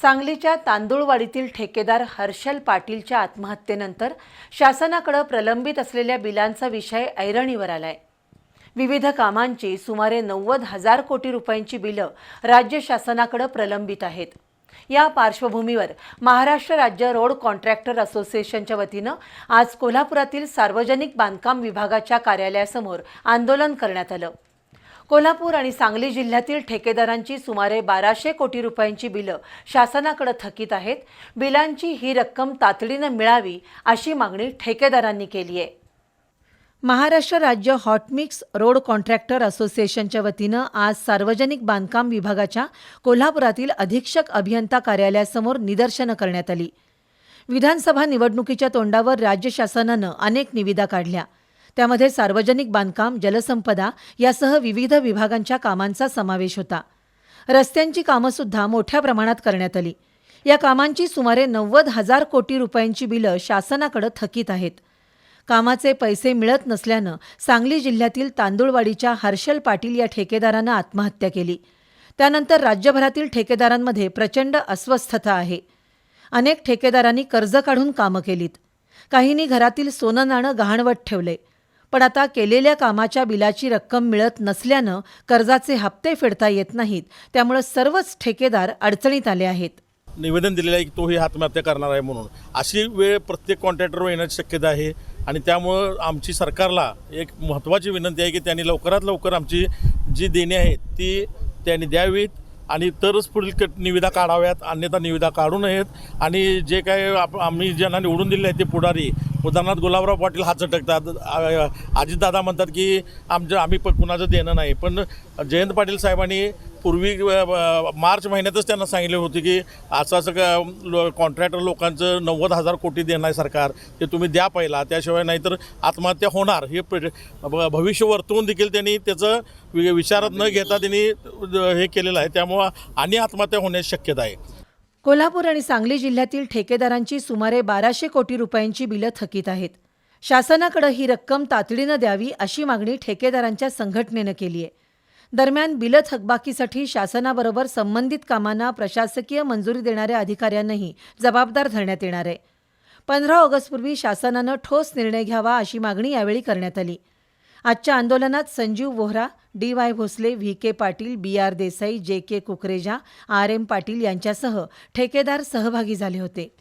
सांगलीच्या तांदूळवाडीतील ठेकेदार हर्षल पाटीलच्या आत्महत्येनंतर शासनाकडे प्रलंबित असलेल्या बिलांचा विषय ऐरणीवर आलाय. विविध कामांची सुमारे नव्वद हजार कोटी रुपयांची बिलं राज्य शासनाकडे प्रलंबित आहेत. या पार्श्वभूमीवर महाराष्ट्र राज्य रोड कॉन्ट्रॅक्टर असोसिएशनच्या वतीनं आज कोल्हापुरातील सार्वजनिक बांधकाम विभागाच्या कार्यालयासमोर आंदोलन करण्यात आलं. कोल्हापूर आणि सांगली जिल्ह्यातील ठेकेदारांची सुमारे बाराशे कोटी रुपयांची बिलं शासनाकडे थकीत आहेत. बिलांची ही रक्कम तातडीनं मिळावी अशी मागणी ठेकेदारांनी केली आहे. महाराष्ट्र राज्य हॉटमिक्स रोड कॉन्ट्रॅक्टर असोसिएशनच्या वतीनं आज सार्वजनिक बांधकाम विभागाच्या कोल्हापुरातील अधीक्षक अभियंता कार्यालयासमोर निदर्शनं करण्यात आली. विधानसभा निवडणुकीच्या तोंडावर राज्य शासनानं अनेक निविदा काढल्या. त्यामध्ये सार्वजनिक बांधकाम जलसंपदा यासह विविध विभागांच्या कामांचा समावेश होता. रस्त्यांची कामंसुद्धा मोठ्या प्रमाणात करण्यात आली. या कामांची सुमारे नव्वद हजार कोटी रुपयांची बिलं शासनाकडे थकीत आहेत. कामाचे पैसे मिळत नसल्यानं सांगली जिल्ह्यातील तांदूळवाडीच्या हर्षल पाटील या ठेकेदारानं आत्महत्या केली. त्यानंतर राज्यभरातील ठेकेदारांमध्ये प्रचंड अस्वस्थता आहे. अनेक ठेकेदारांनी कर्ज काढून कामं केलीत. काहींनी घरातील सोनं नाणं गहाणवट ठेवले. पण आता केलेल्या कामाच्या बिलाची रक्कम मिळत नसल्यानं कर्जाचे हप्ते फेडता येत नाहीत. त्यामुळे सर्वच ठेकेदार अडचणीत आले आहेत. निवेदन दिलेलं आहे की तोही आत्महत्या करणार आहे म्हणून. अशी वेळ प्रत्येक कॉन्ट्रॅक्टरवर येण्याची शक्यता आहे आणि त्यामुळं आमची सरकारला एक महत्त्वाची विनंती आहे की त्यांनी लवकरात लवकर आमची जी देणी आहेत ती त्यांनी द्यावीत. आणि तरच पुढील क निविदा काढाव्यात अन्यथा निविदा काढू नयेत. आणि जे काय आप आम्ही ज्यांना निवडून दिले आहेत ते पुढारी उदाहरणार्थ गुलाबराव पाटील हात झटकतात अजितदादा म्हणतात की आमचं आम्ही प कुणाचं देणं नाही. पण जयंत पाटील साहेबांनी पूर्वी मार्च महिन्यातच त्यांना सांगितले होते की असं असं का लो कॉन्ट्रॅक्टर लोकांचं नव्वद हजार कोटी देणार सरकार ते तुम्ही द्या पहिला. त्याशिवाय नाहीतर आत्महत्या होणार. हे भविष्य वर्तवून देखील त्यांनी त्याचं वि- विचारात न घेता त्यांनी हे केलेलं आहे. त्यामुळं आणि आत्महत्या होण्याची शक्यता आहे. कोल्हापूर आणि सांगली जिल्ह्यातील ठेकेदारांची सुमारे बाराशे कोटी रुपयांची बिलं थकीत आहेत. शासनाकडे ही रक्कम तातडीनं द्यावी अशी मागणी ठेकेदारांच्या संघटनेनं केली आहे. दरम्यान बिलं थकबाकीसाठी शासनाबरोबर संबंधित कामांना प्रशासकीय मंजुरी देणाऱ्या अधिकाऱ्यांनाही जबाबदार धरण्यात येणार आहे. पंधरा ऑगस्टपूर्वी शासनानं ठोस निर्णय घ्यावा अशी मागणी यावेळी करण्यात आली. आजच्या आंदोलनात Sanjeev Vohra D Y Bhosale V K Patil B R Desai J K Kukreja R M Patil यांच्यासह ठेकेदार सहभागी झाले होते.